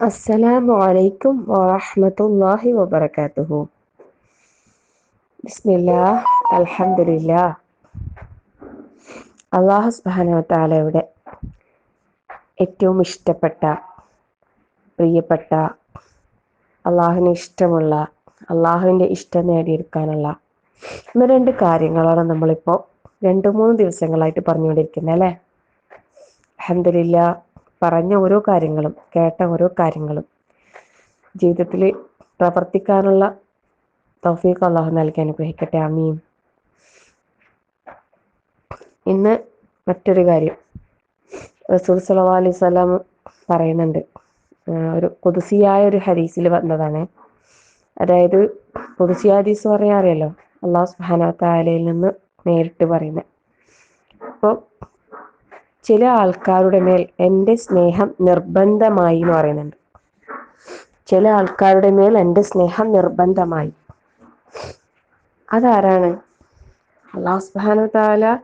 അസ്സലാമു അലൈക്കും വറഹമത്തല്ലാഹി വബർക്കാത്തുഹു ബിസ്മില്ലാ അൽഹംദുലില്ലാ. അള്ളാഹു സുബാനവത്താലയുടെ ഏറ്റവും ഇഷ്ടപ്പെട്ട പ്രിയപ്പെട്ട അള്ളാഹുവിന് ഇഷ്ടമുള്ള അള്ളാഹുവിന്റെ ഇഷ്ടം നേടിയെടുക്കാനുള്ള ഇന്ന് രണ്ട് കാര്യങ്ങളാണ് നമ്മളിപ്പോൾ രണ്ടു മൂന്ന് ദിവസങ്ങളായിട്ട് പറഞ്ഞുകൊണ്ടിരിക്കുന്നത് അല്ലേ? അൽഹംദുലില്ലാഹ് പറഞ്ഞ ഓരോ കാര്യങ്ങളും കേട്ട ഓരോ കാര്യങ്ങളും. ജീവിതത്തിൽ പ്രവർത്തിക്കാനുള്ള തൗഫീഖ് അള്ളാഹു നൽകി അനുഗ്രഹിക്കട്ടെ. അമീൻ ഇന്ന് മറ്റൊരു കാര്യം. റസൂൽ സലഹ് അലൈഹി സ്വലാം പറയുന്നുണ്ട്. ഒരു കുതിസിയായ ഒരു ഹരീസിൽ വന്നതാണ്. അതായത് കുതിസിയ ഹദീസ് പറയാൻ അറിയാലോ അള്ളാഹു സുബാന താലയിൽ നിന്ന് നേരിട്ട് പറയുന്നത്. അപ്പോൾ ചില ആൾക്കാരുടെ മേൽ എന്റെ സ്നേഹം നിർബന്ധമായി എന്ന് പറയുന്നുണ്ട്. ചില ആൾക്കാരുടെ മേൽ എന്റെ സ്നേഹം നിർബന്ധമായി. അതാരാണ്? അള്ളാഹു സുബാന താല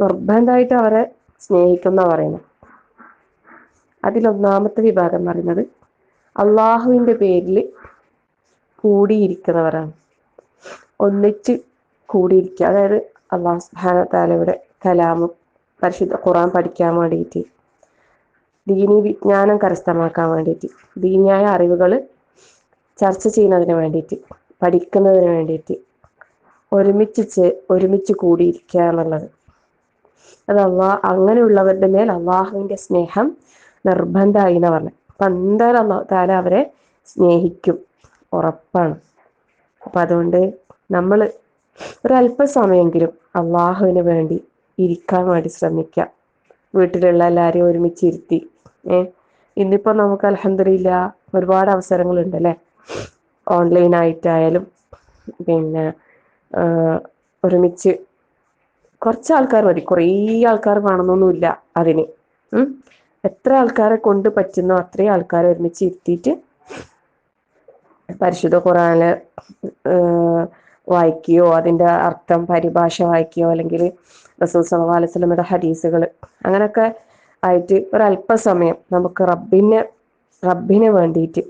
നിർബന്ധമായിട്ട് അവരെ സ്നേഹിക്കുന്ന പറയുന്നത്. അതിലൊന്നാമത്തെ വിഭാഗം പറയുന്നത് അള്ളാഹുവിന്റെ പേരിൽ കൂടിയിരിക്കുന്നവരാണ്. ഒന്നിച്ച് കൂടിയിരിക്കുക. അതായത് അള്ളാഹു സുബാന താലയുടെ കലാമും പരിശുദ്ധ ഖുറാൻ പഠിക്കാൻ വേണ്ടിയിട്ട്. ദീനി വിജ്ഞാനം കരസ്ഥമാക്കാൻ വേണ്ടിയിട്ട്. ദീനിയായ അറിവുകൾ ചർച്ച ചെയ്യുന്നതിന് വേണ്ടിയിട്ട് പഠിക്കുന്നതിന് വേണ്ടിയിട്ട് ഒരുമിച്ച് ഒരുമിച്ച് കൂടിയിരിക്കുക എന്നുള്ളത്. അത് അള്ളാഹ് അങ്ങനെയുള്ളവരുടെ മേൽ അള്ളാഹുവിന്റെ സ്നേഹം നിർബന്ധമായി എന്ന് പറഞ്ഞു. അപ്പം എന്തായാലും അള്ളാഹു അവരെ സ്നേഹിക്കും. ഉറപ്പാണ്. അപ്പം അതുകൊണ്ട് നമ്മൾ ഒരല്പസമയെങ്കിലും അള്ളാഹുവിന് വേണ്ടി ഇരിക്കാൻ വേണ്ടി ശ്രമിക്കുക വീട്ടിലുള്ള എല്ലാവരെയും ഒരുമിച്ച് ഇരുത്തി ഏ? ഇന്നിപ്പോൾ നമുക്ക് അലഹദില്ല ഒരുപാട് അവസരങ്ങളുണ്ട് അല്ലേ? ഓൺലൈൻ ആയിട്ടായാലും പിന്നെ ഒരുമിച്ച് കുറച്ച് ആൾക്കാർ മതി. കുറേ ആൾക്കാർ വേണമെന്നൊന്നുമില്ല അതിന്. എത്ര ആൾക്കാരെ കൊണ്ട് പറ്റുന്നോ അത്രയും ആൾക്കാരെ ഒരുമിച്ച് ഇരുത്തിയിട്ട് പരിശുദ്ധ ഖുറാനിൽ വായിക്കുകയോ അതിന്റെ അർത്ഥം പരിഭാഷ വായിക്കുകയോ അല്ലെങ്കിൽ റസൂൽ സല്ലാ അലൈഹി സ്വലമയുടെ ഹദീസുകൾ അങ്ങനെയൊക്കെ ആയിട്ട് ഒരല്പസമയം നമുക്ക് റബ്ബിനെ റബ്ബിനെ വേണ്ടിയിട്ട്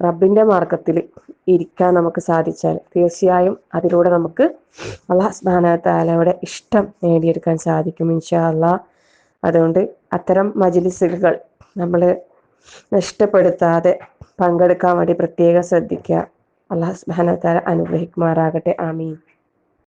റബ്ബിന്റെ മാർഗത്തിൽ ഇരിക്കാൻ നമുക്ക് സാധിച്ചാൽ തീർച്ചയായും അതിലൂടെ നമുക്ക് അള്ളാഹ് സ്ഥാനത്താലയുടെ താലയുടെ ഇഷ്ടം നേടിയെടുക്കാൻ സാധിക്കും ഇൻഷാ അള്ളാഹ് അതുകൊണ്ട് അത്തരം മജിലിസുകൾ നമ്മൾ നഷ്ടപ്പെടുത്താതെ പങ്കെടുക്കാൻ വേണ്ടി പ്രത്യേകം ശ്രദ്ധിക്കുക. അള്ളാഹ് സ്ഥാനത്താല താല അനുഗ്രഹിക്കുമാറാകട്ടെ. ആമീൻ.